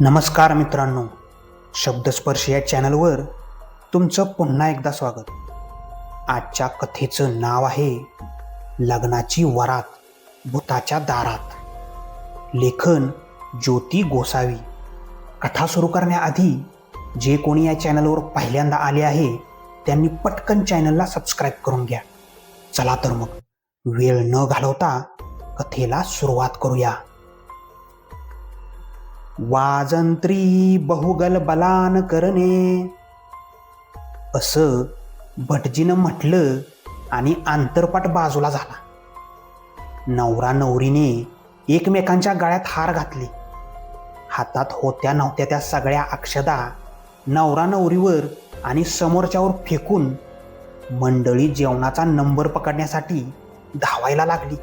नमस्कार मित्रांनो शब्दस्पर्श या चॅनलवर तुमचं पुन्हा एकदा स्वागत. आजच्या कथेचं नाव आहे लग्नाची वरात भूताच्या दारात. लेखन ज्योती गोसावी. कथा सुरू करण्याआधी जे कोणी या चॅनलवर पहिल्यांदा आले आहे त्यांनी पटकन चॅनलला सबस्क्राईब करून घ्या. चला तर मग वेळ न घालवता कथेला सुरुवात करूया. वाजंत्री बहुगल बलान करणे. असं भटजीनं म्हटलं आणि आंतरपाट बाजूला झाला. नवरा नवरीने एकमेकांच्या गळ्यात हार घातले. हातात होत्या नव्हत्या त्या सगळ्या अक्षदा नवरा नवरीवर आणि समोरच्यावर फेकून मंडळी जेवणाचा नंबर पकडण्यासाठी धावायला लागली.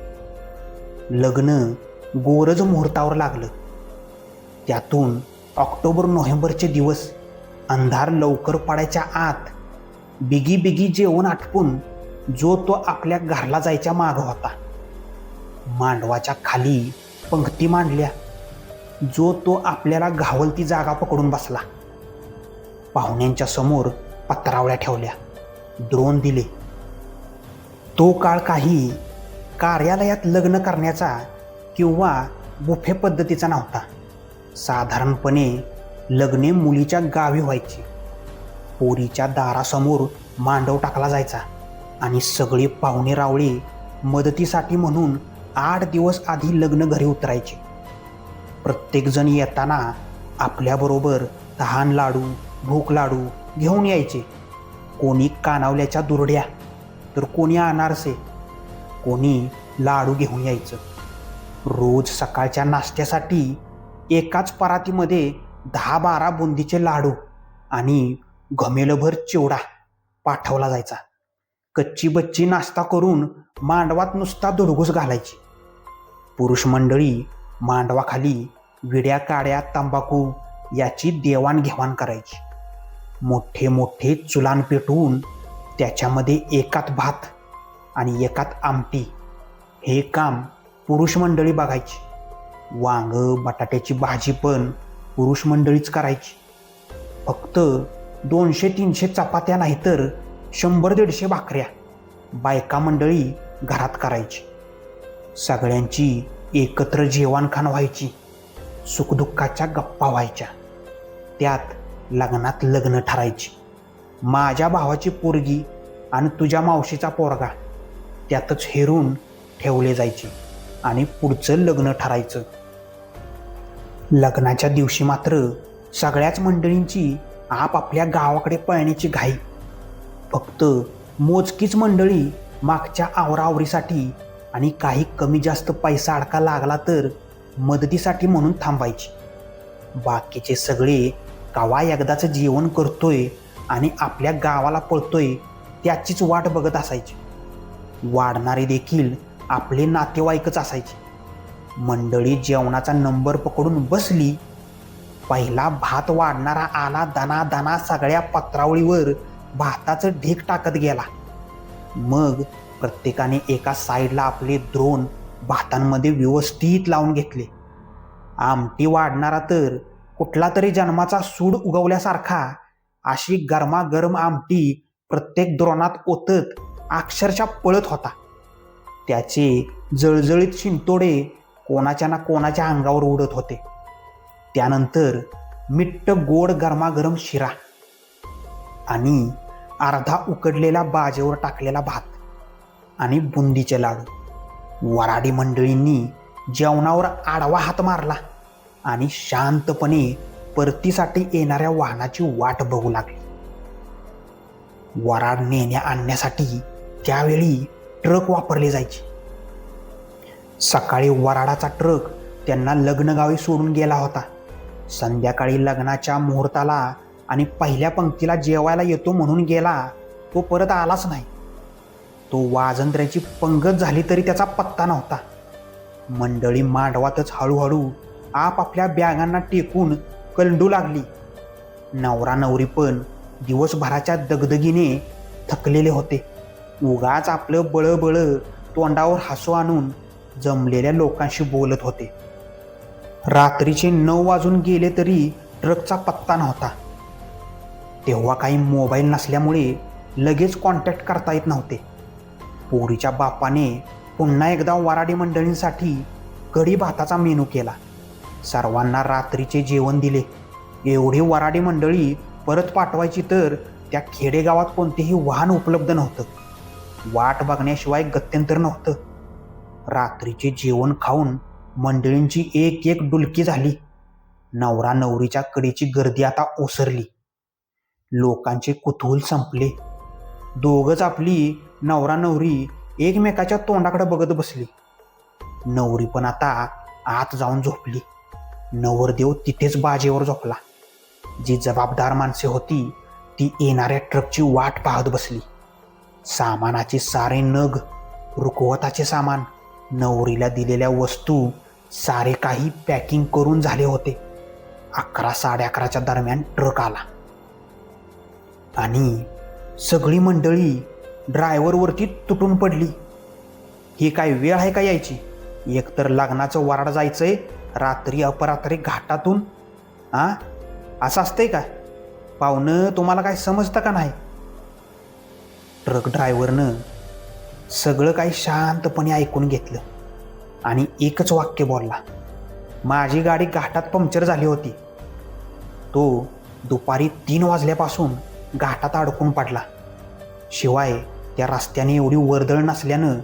लग्न गोरज मुहूर्तावर लागलं. त्यातून ऑक्टोबर नोव्हेंबरचे दिवस अंधार लवकर पडायच्या आत बिगी बिगी जेवण आटपून जो तो आपल्या घरला जायच्या माग होता. मांडवाच्या खाली पंक्ती मांडल्या. जो तो आपल्याला घावल ती जागा पकडून बसला. पाहुण्यांच्या समोर पत्रावळ्या ठेवल्या. द्रोण दिले. तो काळ काही कार्यालयात लग्न करण्याचा किंवा बुफे पद्धतीचा नव्हता. साधारणपणे लग्ने मुलीच्या गावी व्हायची. पोरीच्या दारासमोर मांडव टाकला जायचा आणि सगळे पाहुणे रावळे मदतीसाठी म्हणून आठ दिवस आधी लग्न घरी उतरायचे. प्रत्येकजण येताना आपल्याबरोबर तहान लाडू भूक लाडू घेऊन यायचे. कोणी कानावल्याच्या दुरड्या तर कोणी अनारसे कोणी लाडू घेऊन यायचं. रोज सकाळच्या नाश्त्यासाठी एकाच परातीमध्ये दहा बारा बुंदीचे लाडू आणि घमेलभर चिवडा पाठवला जायचा. कच्ची बच्ची नाश्ता करून मांडवात नुसता दुडघूस घालायची. पुरुष मंडळी मांडवाखाली विड्या काड्या तंबाखू याची देवाणघेवाण करायची. मोठे मोठे चुलान पेटवून त्याच्यामध्ये एकात भात आणि एकात आमटी. हे काम पुरुष मंडळी बघायची. वांग बटाट्याची भाजी पण पुरुष मंडळीच करायची. फक्त दोनशे तीनशे चपात्या नाही तर शंभर दीडशे भाकऱ्या बायका मंडळी घरात करायची. सगळ्यांची एकत्र जेवणखाण व्हायची सुखदुःखाच्या गप्पा व्हायच्या. त्यात लग्नात लग्न ठरायची. माझ्या भावाची पोरगी आणि तुझ्या मावशीचा पोरगा त्यातच हेरून ठेवले जायचे. आणि पुढचं लग्न ठरायचं. लग्नाच्या दिवशी मात्र सगळ्याच मंडळींची आपापल्या गावाकडे पळण्याची घाई. फक्त मोजकीच मंडळी मागच्या आवराआवरीसाठी आणि काही कमी जास्त पैसा अडका लागला तर मदतीसाठी म्हणून थांबायची बाकीचे सगळे कवा एकदाचं जेवण करतोय आणि आपल्या गावाला पळतोय त्याचीच वाट बघत असायची. वाढणारे देखील आपले नातेवाईकच असायचे. मंडळी जेवणाचा नंबर पकडून बसली. पहिला भात वाढणारा आला दना दना सगळ्या पत्रावळीवर भाताचं ढीक टाकत गेला. मग प्रत्येकाने एका साईडला आपले द्रोण भातांमध्ये व्यवस्थित लावून घेतले. आमटी वाढणारा तर कुठला तरी जन्माचा सूड उगवल्यासारखा अशी गरमागरम आमटी प्रत्येक द्रोणात ओतत अक्षरशः पळत होता. त्याचे जळजळीत शिंतोडे कोणाच्या ना कोणाच्या अंगावर उडत होते. त्यानंतर मिट्ट गोड गरमागरम शिरा आणि अर्धा उकडलेला बाजेवर टाकलेला भात आणि बुंदीचे लाडू. वराडी मंडळींनी जेवणावर आडवा हात मारला आणि शांतपणे परतीसाठी येणाऱ्या वाहनाची वाट बघू लागली. वराड नेण्या आणण्यासाठी त्यावेळी ट्रक वापरले जायचे. सकाळी वराडाचा ट्रक त्यांना लग्नगावी सोडून गेला होता. संध्याकाळी लग्नाच्या मुहूर्ताला आणि पहिल्या पंक्तीला जेवायला येतो म्हणून गेला तो परत आलाच नाही. तो वाजंत्र्याची पंगत झाली तरी त्याचा पत्ता नव्हता. मंडळी मांडवातच हळूहळू आपापल्या बॅगांना टेकून कलडू लागली. नवरा नवरी पण दिवसभराच्या दगदगीने थकलेले होते. उगाच आपलं बळबळ तोंडावर हसू आणून जमलेल्या लोकांशी बोलत होते. रात्रीचे नऊ वाजून गेले तरी ट्रकचा पत्ता नव्हता. तेव्हा काही मोबाईल नसल्यामुळे लगेच कॉन्टॅक्ट करता येत नव्हते. पोरीच्या बापाने पुन्हा एकदा वराडी मंडळींसाठी कढी भाताचा मेनू केला. सर्वांना रात्रीचे जेवण दिले. एवढी वराडी मंडळी परत पाठवायची तर त्या खेडेगावात कोणतेही वाहन उपलब्ध नव्हतं. वाट बघण्याशिवाय गत्यंतर नव्हतं. रात्रीचे जेवण खाऊन मंडळींची एक एक डुलकी झाली. नवरा नवरीच्या कडेची गर्दी आता ओसरली. लोकांचे कुतूहल संपले. दोघंच आपली नवरा नवरी एकमेकाच्या तोंडाकडे बघत बसली. नवरी पण आता आत जाऊन झोपली. नवरदेव तिथेच बाजेवर झोपला. जी जबाबदार माणसे होती ती येणाऱ्या ट्रकची वाट पाहत बसली. सामानाचे सारे नग रुकवताचे सामान नवरीला दिलेल्या वस्तू सारे काही पॅकिंग करून झाले होते. अकरा साडे अकराच्या दरम्यान ट्रक आला. आणि सगळी मंडळी ड्रायव्हरवरती तुटून पडली. ही काय वेळ आहे का यायची? एकतर लग्नाचं वराड जायचंय रात्री अपरात्री घाटातून आ? असं असतंय का? पाहुणं तुम्हाला काय समजतं का नाही? ट्रक ड्रायव्हरनं सगळं काही शांतपणे ऐकून घेतलं आणि एकच वाक्य बोलला. माझी गाडी घाटात पंक्चर झाली होती. तो दुपारी तीन वाजल्यापासून घाटात अडकून पडला. शिवाय त्या रस्त्याने एवढी वर्दळ नसल्यानं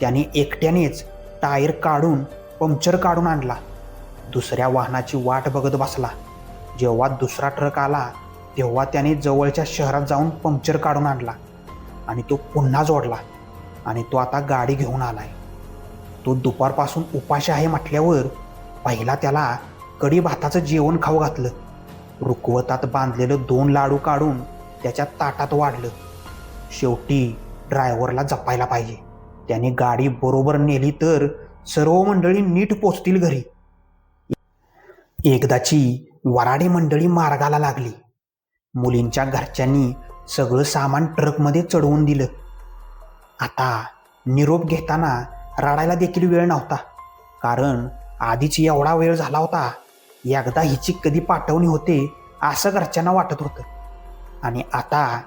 त्याने एकट्यानेच टायर काढून पंक्चर काढून आणला. दुसऱ्या वाहनाची वाट बघत बसला. जेव्हा दुसरा ट्रक आला तेव्हा त्याने जवळच्या शहरात जाऊन पंक्चर काढून आणला. आणि तो पुन्हा जोडला आणि तो आता गाडी घेऊन आला आहे तो दुपारपासून उपाशी आहे म्हटल्यावर पहिला त्याला कडी भाताचं जेवण खाऊ घातलं. रुकवतात बांधलेलं दोन लाडू काढून त्याच्या ताटात वाढलं. शेवटी ड्रायव्हरला जपायला पाहिजे. त्याने गाडी बरोबर नेली तर सर्व मंडळी नीट पोचतील घरी. एकदाची वराडे मंडळी मार्गाला लागली. मुलींच्या घरच्यांनी सगळं सामान ट्रकमध्ये चढवून दिलं. आता निरोप घेताना रडायला देखील वेळ नव्हता. कारण आधीच एवढा वेळ झाला होता एकदा हिची कधी पाठवणी होते असं घरच्यांना वाटत होतं. आणि आता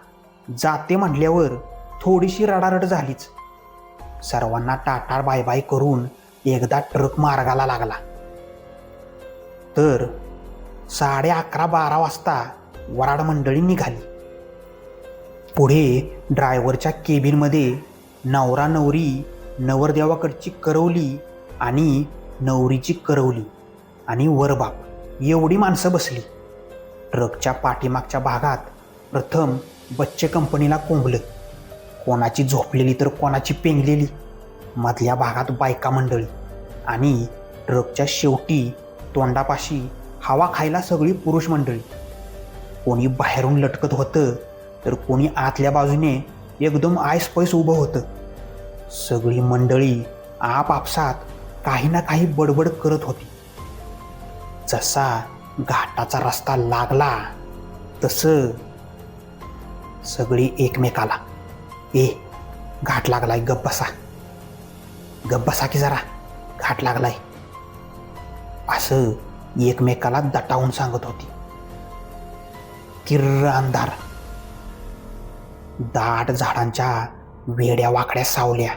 जाते म्हटल्यावर थोडीशी रडारड झालीच. सर्वांना टाटाळ बाय बाय करून एकदा ट्रक मार्गाला लागला. तर साडे अकरा बारा वाजता वराड मंडळी निघाली. पुढे ड्रायव्हरच्या केबिनमध्ये नवरा नवरी नवरदेवाकडची करवली आणि नवरीची करवली आणि वरबाप एवढी माणसं बसली. ट्रकच्या पाठीमागच्या भागात प्रथम बच्चे कंपनीला कोंबलं. कोणाची झोपलेली तर कोणाची पेंगलेली. मधल्या भागात बायका मंडळी आणि ट्रकच्या शेवटी तोंडापाशी हवा खायला सगळी पुरुष मंडळी. कोणी बाहेरून लटकत होतं तर कोणी आतल्या बाजूने एकदम आयस पैस उभं होतं. सगळी मंडळी आपापसात काही ना काही बडबड करत होती. जसा घाटाचा रस्ता लागला तसं सगळी एकमेकाला ए घाट लागलाय गप बसा. गप बसा की जरा घाट लागलाय. असं एकमेकाला दटावून सांगत होती. किर्र अंधार. दाट झाडांच्या वेड्या वाकड्या सावल्या.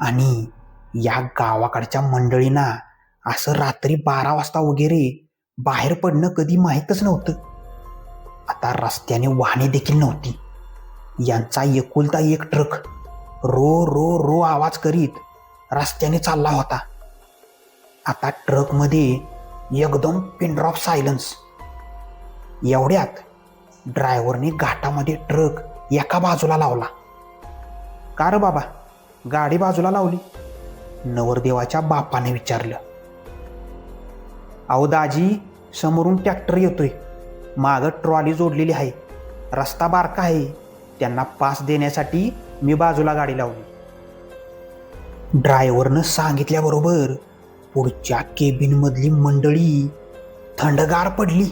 आणि या गावाकडच्या मंडळींना असं रात्री बारा वाजता वगैरे बाहेर पडणं कधी माहीतच नव्हतं. आता रस्त्याने वाहने देखील नव्हती. यांचा एकुलता एक ट्रक रो रो रो आवाज करीत रस्त्याने चालला होता. आता ट्रकमध्ये एकदम पिनड्रॉप सायलन्स एवढ्यात ड्रायव्हरने घाटामध्ये ट्रक एका बाजूला लावला. का रे बाबा? गाडी बाजूला लावली. नवरदेवाच्या बापाने विचारलं. अहो दाजी समोरून ट्रॅक्टर येतोय. मागं ट्रॉली जोडलेली आहे. रस्ता बारका आहे. त्यांना पास देण्यासाठी मी बाजूला गाडी लावली. ड्रायव्हरनं सांगितल्याबरोबर पुढच्या केबिनमधली मंडळी थंडगार पडली.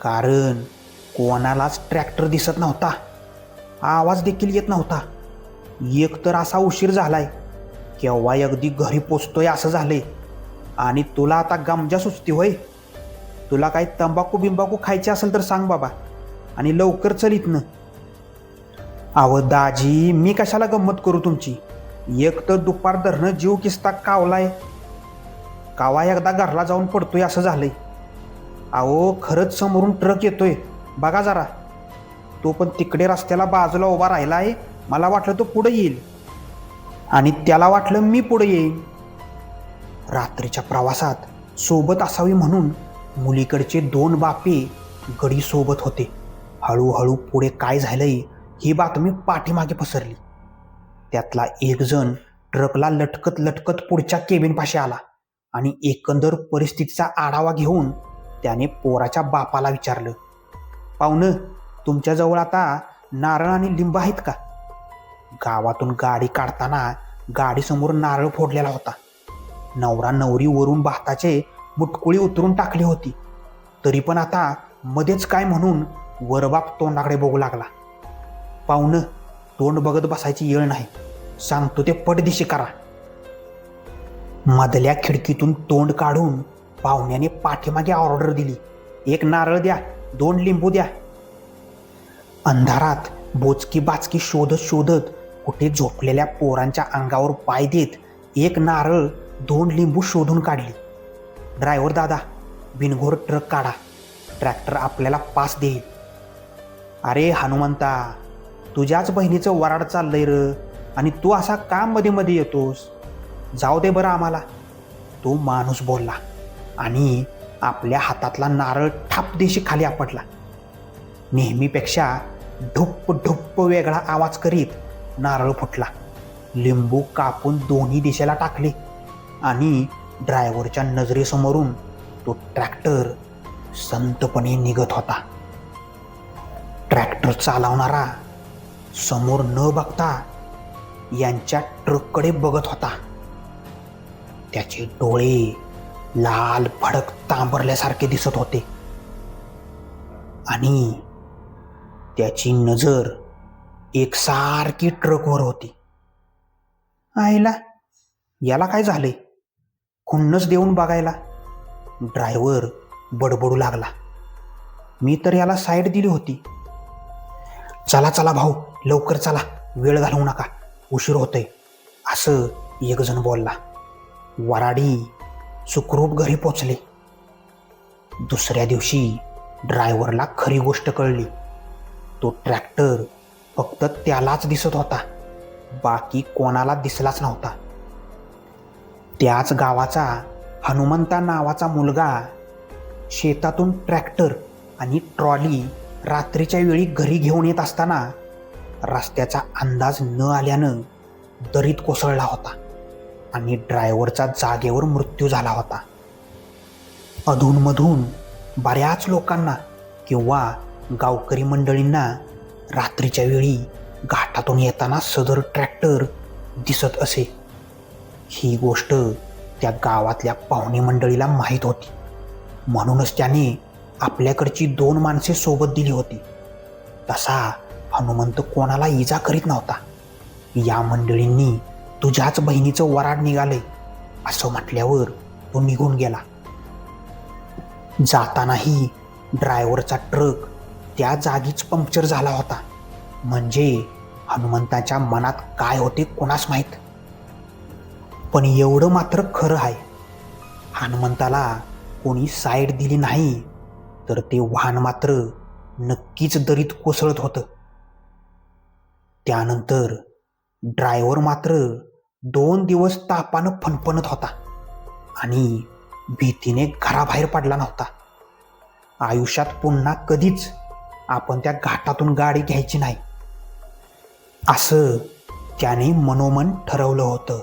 कारण कोणालाच ट्रॅक्टर दिसत नव्हता. आवाज देखील येत नव्हता. एक तर असा उशीर झालाय केव्हा अगदी घरी पोचतोय असं झालंय. आणि तुला आता गमजा सुचती होय? तुला काही तंबाखू बिंबाखू खायचे असेल तर सांग बाबा आणि लवकर चल इथनं. अहो दाजी मी कशाला गंमत करू तुमची? एक तर दुपार धरणं जीव किस्ता कावलाय. कावा एकदा घरला जाऊन पडतोय असं झालंय. अहो खरंच समोरून ट्रक येतोय. बघा जरा. तो पण तिकडे रस्त्याला बाजूला उभा राहिला आहे. मला वाटलं तो पुढे येईल. आणि त्याला वाटलं मी पुढे येईन. रात्रीच्या प्रवासात सोबत असावी म्हणून मुलीकडचे दोन बापे गडी सोबत होते. हळूहळू पुढे काय झालंय ही बातमी पाठीमागे पसरली. त्यातला एकजण ट्रकला लटकत लटकत पुढच्या केबिनपाशी आला आणि एकंदर परिस्थितीचा आढावा घेऊन त्याने पोराच्या बापाला विचारलं पाहुणं तुमच्याजवळ आता नारळ आणि लिंब आहेत का? गावातून गाडी काढताना गाडीसमोर नारळ फोडलेला होता. नवरा नवरी वरून भाताचे मुटकुळी उतरून टाकली होती. तरी पण आता मध्येच काय म्हणून वरबाप तोंडाकडे बघू लागला. पाहुणं तोंड बघत बसायची येळ नाही. सांगतो ते पटदिशी करा. मधल्या खिडकीतून तोंड काढून पाहुण्याने पाठीमागे ऑर्डर दिली. एक नारळ द्या दोन लिंबू द्या. अंधारात बोचकी बाचकी शोधत शोधत कुठे झोपलेल्या पोरांच्या अंगावर पाय देत एक नारळ दोन लिंबू शोधून काढली. ड्रायव्हर दादा बिनघोर ट्रक काढा. ट्रॅक्टर आपल्याला पास देईल. अरे हनुमंता तुझ्याच बहिणीचं वराड चाललंय र. आणि तू असा का मध्ये मध्ये येतोस? जाऊ दे बरं आम्हाला. तो माणूस बोलला आणि आपल्या हातातला नारळ ठाप देशी खाली आपटला. नेहमीपेक्षा ढुप्प ढुप्प वेगळा आवाज करीत नारळ फुटला. लिंबू कापून दोन्ही दिशेला टाकले आणि ड्रायव्हरच्या नजरेसमोरून तो ट्रॅक्टर संतपणे निघत होता. ट्रॅक्टर चालवणारा समोर न बघता यांच्या ट्रककडे बघत होता. त्याचे डोळे लाल भडक तांबरल्यासारखे दिसत होते. आणि त्याची नजर एकसारखी ट्रकवर होती. आईला याला काय झाले? खुन्नस देऊन बघायला. ड्रायव्हर बडबडू लागला. मी तर याला साईड दिली होती. चला चला भाऊ लवकर चला. वेळ घालवू नका. उशीर होतोय. असं एकजण बोलला. वराडी सुखरूप घरी पोचले. दुसऱ्या दिवशी ड्रायव्हरला खरी गोष्ट कळली. तो ट्रॅक्टर फक्त त्यालाच दिसत होता. बाकी कोणाला दिसलाच नव्हता. त्याच गावाचा हनुमंता नावाचा मुलगा शेतातून ट्रॅक्टर आणि ट्रॉली रात्रीच्या वेळी घरी घेऊन येत असताना रस्त्याचा अंदाज न आल्यानं दरीत कोसळला होता आणि ड्रायव्हरचा जागेवर मृत्यू झाला होता. अधूनमधून बऱ्याच लोकांना किंवा गावकरी मंडळींना रात्रीच्या वेळी घाटातून येताना सदर ट्रॅक्टर दिसत असे. ही गोष्ट त्या गावातल्या पाहुणे मंडळीला माहीत होती. म्हणूनच त्याने आपल्याकडची दोन माणसे सोबत दिली होती. तसा हनुमंत कोणाला इजा करीत नव्हता. या मंडळींनी तुझ्याच बहिणीचं वराड निघाले असं म्हटल्यावर तो निघून गेला. जातानाही ड्रायव्हरचा ट्रक त्या जागीच पंक्चर झाला होता. म्हणजे हनुमंताच्या मनात काय होते कोणास माहीत? पण एवढं मात्र खरं आहे. हनुमंताला कोणी साईड दिली नाही तर ते वाहन मात्र नक्कीच दरीत कोसळत होतं. त्यानंतर ड्रायव्हर मात्र दोन दिवस तापानं फणफणत होता आणि भीतीने घराबाहेर पडला नव्हता. आयुष्यात पुन्हा कधीच आपण त्या घाटातून गाडी घ्यायची नाही. असं त्याने मनोमन ठरवलं होतं.